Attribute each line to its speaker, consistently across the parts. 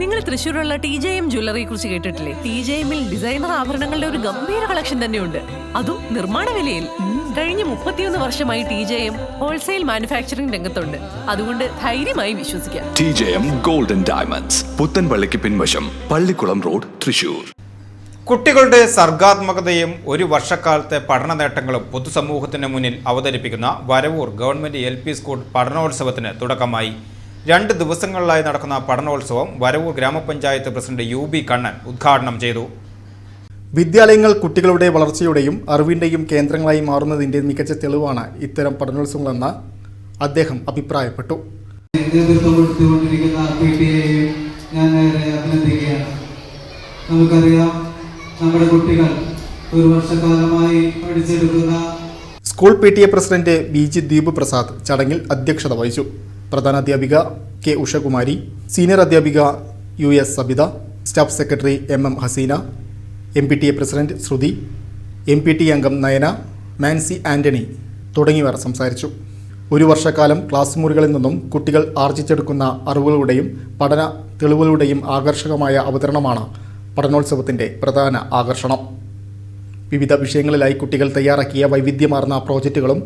Speaker 1: നിങ്ങൾ തൃശ്ശൂരുള്ള T J M ജ്വല്ലറിയെ കുറിച്ച് കേട്ടിട്ടില്ലേ? ടി ജെ എമ്മിൽ ഡിസൈനർ ആഭരണങ്ങളുടെ ഒരു ഗംഭീര കളക്ഷൻ തന്നെയുണ്ട്. അതും നിർമ്മാണ വിലയിൽ. കഴിഞ്ഞ മുപ്പത്തിയൊന്ന് വർഷമായി T J M wholesale manufacturing രംഗത്തുണ്ട്. അതുകൊണ്ട് ധൈര്യമായി വിശ്വസിക്കാം.
Speaker 2: T J M golden diamonds പുത്തൻപള്ളിക്ക് പിൻവശം പള്ളിക്കുളം റോഡ് തൃശൂർ
Speaker 3: കുട്ടികളുടെ സർഗാത്മകതയും ഒരു വർഷക്കാലത്തെ പഠന നേട്ടങ്ങളും പൊതുസമൂഹത്തിന് മുന്നിൽ അവതരിപ്പിക്കുന്ന Varavoor government L P school പഠനോത്സവത്തിന് തുടക്കമായി. രണ്ട് ദിവസങ്ങളിലായി നടക്കുന്ന പഠനോത്സവം വരവൂർ ഗ്രാമപഞ്ചായത്ത് പ്രസിഡന്റ് യു ബി കണ്ണൻ ഉദ്ഘാടനം ചെയ്തു.
Speaker 4: വിദ്യാലയങ്ങൾ കുട്ടികളുടെ വളർച്ചയുടെയും അറിവിന്റെയും കേന്ദ്രങ്ങളായി മാറുന്നതിന്റെ മികച്ച തെളിവാണ് ഇത്തരം പഠനോത്സവങ്ങളെന്ന് അദ്ദേഹം അഭിപ്രായപ്പെട്ടു.
Speaker 5: ഞാൻ അഭിനന്ദിക്കുകയാണ്. നമുക്കറിയാം നമ്മുടെ കുട്ടികൾ ഒരു വർഷക്കാലമായി പഠിച്ചെടുക്കുന്ന
Speaker 4: school P T A president B G Deep Prasad ചടങ്ങിൽ അധ്യക്ഷത വഹിച്ചു. പ്രധാനാധ്യാപിക കെ ഉഷകുമാരി സീനിയർ അധ്യാപിക U S Sabitha staff secretary M M Haseena M P T A president Sruthi M P T അംഗം നയന മാൻസി ആന്റണി തുടങ്ങിയവർ സംസാരിച്ചു. ഒരു വർഷക്കാലം ക്ലാസ് മുറികളിൽ നിന്നും കുട്ടികൾ ആർജിച്ചെടുക്കുന്ന അറിവുകളുടെയും പഠന തെളിവുകളുടെയും ആകർഷകമായ അവതരണമാണ് പഠനോത്സവത്തിന്റെ പ്രധാന ആകർഷണം. വിവിധ വിഷയങ്ങളിലായി കുട്ടികൾ തയ്യാറാക്കിയ വൈവിധ്യമാർന്ന പ്രോജക്റ്റുകളും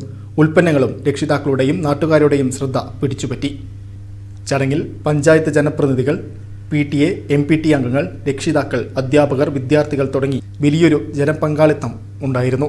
Speaker 4: ഉൽപ്പന്നങ്ങളും രക്ഷിതാക്കളുടെയും നാട്ടുകാരുടെയും ശ്രദ്ധ പിടിച്ചുപറ്റി. ചടങ്ങിൽ പഞ്ചായത്ത് ജനപ്രതിനിധികൾ P T A M P T അംഗങ്ങൾ രക്ഷിതാക്കൾ അധ്യാപകർ വിദ്യാർത്ഥികൾ തുടങ്ങി വലിയൊരു ജനപങ്കാളിത്തം ഉണ്ടായിരുന്നു.